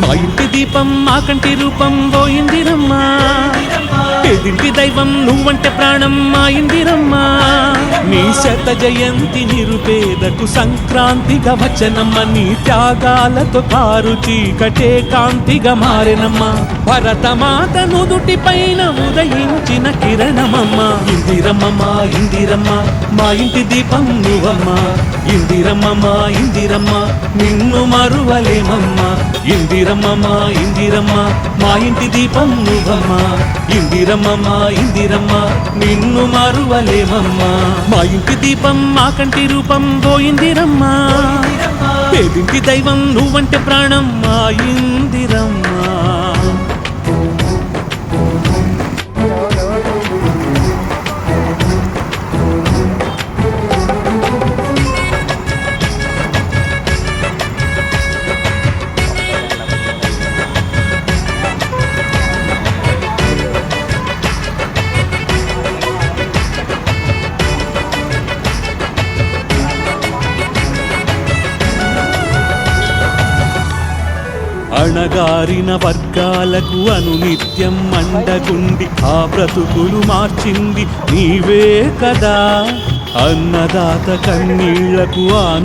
మా ఇంటి దీపం మా కంటి రూపం పోయిందిరమ్మా ఇంటి దైవం నువ్వంటే ప్రాణం మా ఇందిరమ్మా. నీ శత జయంతి నిరుపేదకు సంక్రాంతిగా వచనమ్మ నీ త్యాగాలతో కారు చీకటే కాంతిగా మారెనమ్మా. భరతమాత నుదుటి పైన ఉదయించిన కిరణమమ్మ. ఇందిరమ్మ మా ఇందిరమ్మ మా ఇంటి దీపం నువ్వమ్మ. ఇందిరమ్మ మా ఇందిరమ్మ నిన్ను మరువలేమమ్మ. ఇందిరమ్మ మా ఇందిరమ్మ మా ఇంటి దీపం నువ్వమ్మ. ఇందిరమ్మ మా ఇందిరమ్మ నిన్ను మరువలేమమ్మ. మా ఇంటి దీపం మా కంటి రూపం ఓ ఇందిరమ్మ. పేదింటి దైవం నువ్వంటే ప్రాణం మా ఇందిరమ్మ. అణగారిన వర్గాలకు అనునిత్యం మండగుండి ఆ బ్రతుకులు మార్చింది నీవే కదా. అన్నదాత కన్నీళ్ళకు ఆన